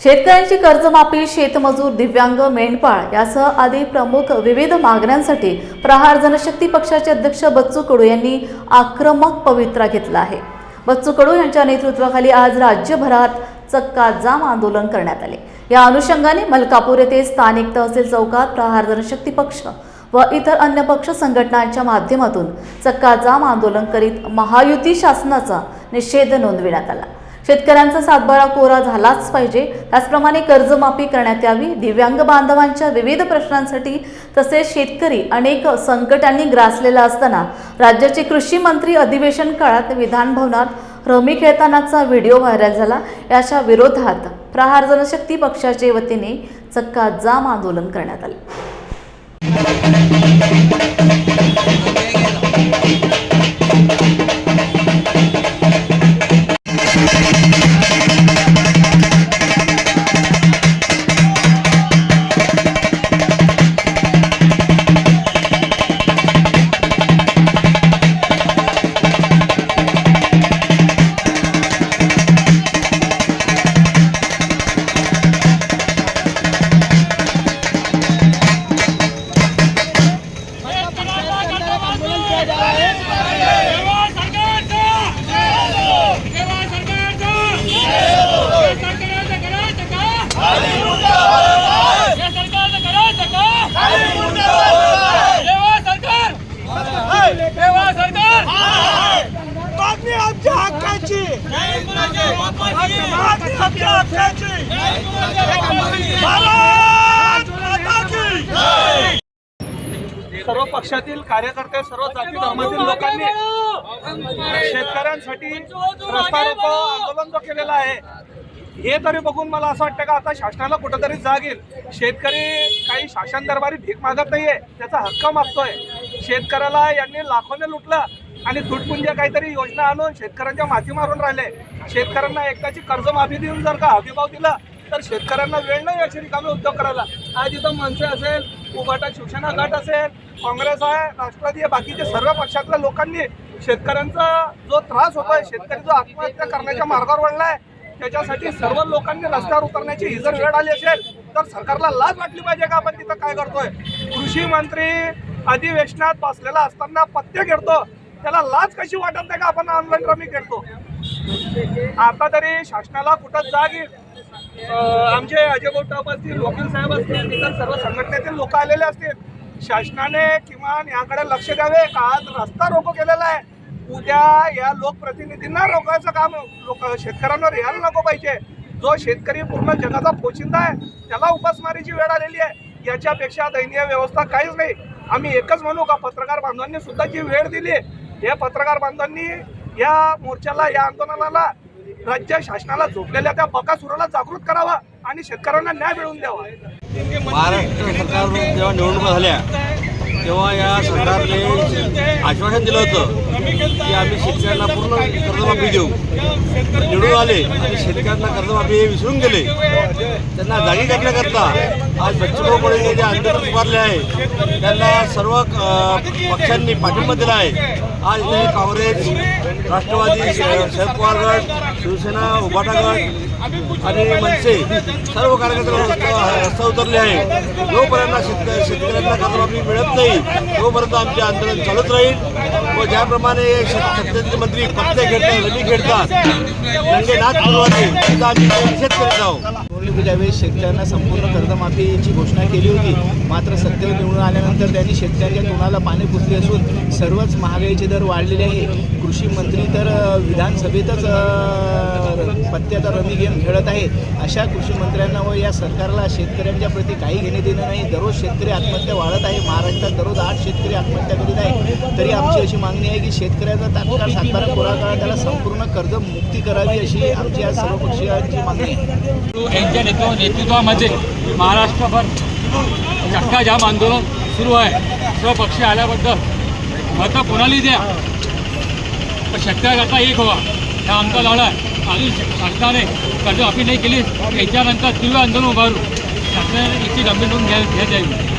शेतकऱ्यांची कर्जमाफी शेतमजूर दिव्यांग मेंढपाळ यासह आदी प्रमुख विविध मागण्यांसाठी प्रहार जनशक्ती पक्षाचे अध्यक्ष बच्चू कडू यांनी आक्रमक पवित्रा घेतला आहे. बच्चू कडू यांच्या नेतृत्वाखाली आज राज्यभरात चक्का जाम आंदोलन करण्यात आले. या अनुषंगाने मलकापूर येथे स्थानिक तहसील चौकात प्रहार जनशक्ती पक्ष व इतर अन्य पक्ष संघटनांच्या माध्यमातून चक्का जाम आंदोलन करीत महायुती शासनाचा निषेध नोंदविण्यात आला. शेतकऱ्यांचा सातबारा कोरा झालाच पाहिजे. त्याचप्रमाणे कर्जमाफी करण्यात यावी. दिव्यांग बांधवांच्या विविध प्रश्नांसाठी तसेच शेतकरी अनेक संकटांनी ग्रासलेला असताना राज्याचे कृषी मंत्री अधिवेशन काळात विधानभवनात रमी खेळतानाचा व्हिडिओ व्हायरल झाला. याच्या विरोधात प्रहार जनशक्ती पक्षाचे वतीने चक्का जाम आंदोलन करण्यात आले. सर्व पक्षातील कार्यकर्ते सर्व जाती धर्मातील लोकांनी शेतकऱ्यांसाठी रस्ता रोको आंदोलन जो केलेला आहे हे तरी बघून मला असं वाटतं का आता शासनाला कुठंतरी जाग येईल? शेतकरी काही शासन दरबारी भीक मागत नाहीये त्याचा हक्क मागतोय. शेतकऱ्याला यांनी लाखोने लुटलं. आणि तुटपुंज्या काहीतरी योजना आणून शेतकऱ्यांच्या माती मारून राहिले. शेतकऱ्यांना एकदाची कर्जमाफी देऊन जर का हमीभाव दिला तर शेतकऱ्यांना वेळ नाही अशी रिकामे उद्योग करायला. आज इथं मनसे असेल उभाटा शिवसेना गट असेल काँग्रेस आहे राष्ट्रवादी आहे बाकीचे सर्व पक्षातल्या लोकांनी शेतकऱ्यांचा जो त्रास होतोय शेतकरी जो आत्महत्या करण्याच्या मार्गावर वळलाय त्याच्यासाठी सर्व लोकांनी रस्त्यावर उतरण्याची ही जर वेळ आली असेल तर सरकारला लाज वाटली पाहिजे का आपण तिथं काय करतोय? कृषी मंत्री अधिवेशनात बसलेला असताना पत्ते घेतो. त्याला लाज कशी वाटत नाही का आपण ऑनलाईन रमी खेळतो आता तरी शासनाला कुठं जाग येईल? आमचे अजय गोटाप असतील वकील साहेब असतील इतर सर्व संघटनेतील लोक आलेले असतील शासनाने किमान याकडे लक्ष द्यावे का? आज रस्ता रोको केलेला आहे. उद्या या लोकप्रतिनिधींना रोखायचं काम लोक शेतकऱ्यांवर यायला नको पाहिजे. जो शेतकरी पूर्ण जगाचा पोशिंदा आहे त्याला उपासमारीची वेळ आलेली आहे. याच्यापेक्षा दयनीय व्यवस्था काहीच नाही. आम्ही एकच म्हणू का पत्रकार बांधवांनी सुद्धा जी वेळ दिली या पत्रकार बांधवांनी या मोर्चाला या आंदोलनाला राज्य शासनाला झोपलेल्या त्या बकासुराला जागृत करावा आणि शेतकऱ्यांना न्याय मिळवून द्यावा. महाराष्ट्र सरकारनं जेव्हा निवडणुका झाल्या तेव्हा या सरकारने आश्वासन दिलं होतं की आम्ही शेतकऱ्यांना पूर्ण कर्जमाफी देऊ. निवडून आले आणि शेतकऱ्यांना कर्जमाफी हे विसरून गेले. त्यांना जागी करण्याकरता आज बच्चूभाऊ कडे जे आंदोलन उभारले आहे त्यांना सर्व पक्षांनी पाठिंबा दिला आहे. आज ते काँग्रेस राष्ट्रवादी श- शरद पवार गट शिवसेना उभाटा गट आणि मनसे सर्व कार्यकर्ते रस्ता उतरले आहे. जोपर्यंत शेतक शेतकऱ्यांना कर्जमाफी मिळत नाही तोपर्यंत आमचे आंदोलन चालत राहील. व ज्याप्रमाणे शेत- सत्तेचे मंत्री पत्ते खेळतात रमी खेळतात त्यांचे नाच सुरू आहे त्याचा आम्ही निषेध करत आहोत. निवडणुकीच्या वेळेस शेतकऱ्यांना संपूर्ण कर्जमाफीची घोषणा केली होती मात्र सत्तेवर निवडून आल्यानंतर त्यांनी शेतकऱ्यांच्या तोंडाला पाणी पुसले असून सर्वच महागाईचे दर वाढलेले आहे. कृषी मंत्री तर विधानसभेतच पत्त्याचा रमी गेम खेळत आहे. अशा कृषी मंत्र्यांना व या सरकारला शेतकऱ्यांच्या प्रती काही घेणे देणं नाही. दररोज शेतकरी आत्महत्या वाढत आहे. महाराष्ट्रात दररोज आठ शेतकरी आत्महत्या करीत आहे तरी आमची अशी मागणी आहे की शेतकऱ्याचा तात्काळ सातबारा कोरा काळा त्याला संपूर्ण कर्ज मुक्ती करावी अशी आमची आज सर्वपक्षीयांची मागणी आहे. यांच्या नेतृत्व नेतृत्वामध्ये महाराष्ट्रभर चक्का जाम आंदोलन सुरू आहे. सर्व पक्षी आल्याबद्दल मतं कोणालाही द्या. पण शेतकऱ्याकरता एक व्हा हा आमचा लढा आहे. आणि शासनाने कर्जमाफी नाही केली. त्याच्यानंतर तीव्र आंदोलन उभारू. शासनाने याची गंभीर नोंद घ्या घ्या